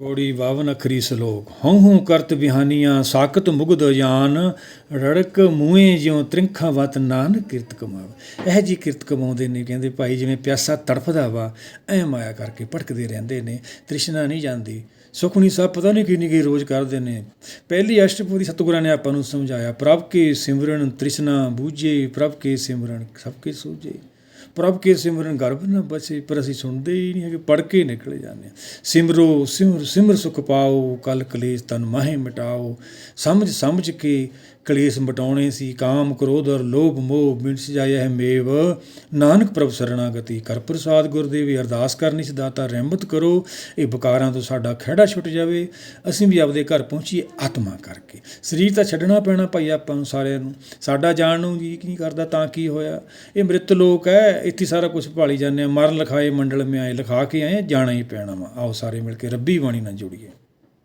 ਕੋੜੀ ਬਾਵਨ ਅਖਰੀ ਸਲੋਕ। ਹਉ ਹਉ ਕਰਤ ਬਿਹਾਨੀਆਂ ਸਾਕਤ ਮੁਗਦ ਜਾਨ ਰੜਕ ਮੂਹੇ ਜਿਉ ਤ੍ਰਿੰਖਾ ਵਤ ਨਾਨ ਕਿਰਤ ਕਮਾਵ। ਇਹ ਜੀ ਕਿਰਤ ਕਮਾਉਂਦੇ ਨੇ, ਕਹਿੰਦੇ ਭਾਈ ਜਿਵੇਂ ਪਿਆਸਾ ਤੜਫਦਾ ਵਾ, ਐ ਮਾਇਆ ਕਰਕੇ ਭਟਕਦੇ ਰਹਿੰਦੇ ਨੇ, ਤ੍ਰਿਸ਼ਨਾ ਨਹੀਂ ਜਾਂਦੀ। ਸੁਖਣੀ ਸਾਹਿਬ ਪਤਾ ਨਹੀਂ ਕਿੰਨੀ ਕੀ ਰੋਜ਼ ਕਰਦੇ ਨੇ। ਪਹਿਲੀ ਅਸ਼ਟਪਦੀ ਸਤਿਗੁਰਾਂ ਨੇ ਆਪਾਂ ਨੂੰ ਸਮਝਾਇਆ, ਪ੍ਰਭ ਕੇ ਸਿਮਰਨ ਤ੍ਰਿਸ਼ਨਾ ਬੂਝੇ, ਪ੍ਰਭ ਕੇ ਸਿਮਰਨ ਸਭ ਕੇ ਸੂਝੇ। ਪ੍ਰਭ ਕੇ ਸਿਮਰਨ ਗਰਭ ਨਾ ਬਚੇ ਪਰ ਅਸੀਂ ਸੁਣਦੇ ਹੀ ਨਹੀਂ ਹੈਗੇ ਪੜ ਕੇ ਨਿਕਲ ਜਾਂਦੇ ਹਾਂ। ਸਿਮਰੋ, ਸਿਮਰ ਸਿਮਰ ਸੁਖ ਪਾਓ, ਕਲ ਕਲੇਸ਼ ਤਨ ਮਾਹੇ ਮਿਟਾਓ। ਸਮਝ ਸਮਝ ਕੇ ਕਲੇਸ਼ ਮਟਾਉਣੇ ਸੀ, ਕਾਮ, ਕ੍ਰੋਧ ਔਰ ਲੋਭ, ਮੋਹ ਮਿੰਸ ਜਾਇਆ ਹੈ ਮੇਵ। ਨਾਨਕ ਪ੍ਰਭ ਸਰਣਾਗਤੀ, ਕਰ ਪ੍ਰਸਾਦ ਗੁਰਦੇਵੀ, ਅਰਦਾਸ ਕਰਨੀ ਸੀ ਦਾਤਾ ਰਹਿਮਤ ਕਰੋ। ਇਹ ਬਕਾਰਾਂ ਤੋਂ ਸਾਡਾ ਖਿਹੜਾ ਛੁੱਟ ਜਾਵੇ। ਅਸੀਂ ਵੀ ਆਪਦੇ ਘਰ ਪਹੁੰਚੀਏ ਆਤਮਾ ਕਰਕੇ। ਸਰੀਰ ਤਾਂ ਛੱਡਣਾ ਪੈਣਾ ਭਾਈ ਆਪਾਂ ਨੂੰ ਸਾਰਿਆਂ ਨੂੰ। ਸਾਡਾ ਜਾਣ ਨੂੰ ਜੀ ਨਹੀਂ ਕਰਦਾ, ਤਾਂ ਕੀ ਹੋਇਆ? ਇਹ ਮ੍ਰਿਤ ਲੋਕ ਹੈ, ਇੱਥੇ ਸਾਰਾ ਕੁਝ ਭਾਲੀ ਜਾਂਦੇ ਆ ਮਰਨ ਲਿਖਾਏ, ਮੰਡਲ ਮੇ ਆਏ, ਲਿਖਾ ਕੇ ਆਏ, ਜਾਣਾ ਹੀ ਪੈਣਾ ਵਾ। ਆਓ ਸਾਰੇ ਮਿਲ ਕੇ ਰੱਬੀ ਬਾਣੀ ਨਾਲ ਜੁੜੀਏ।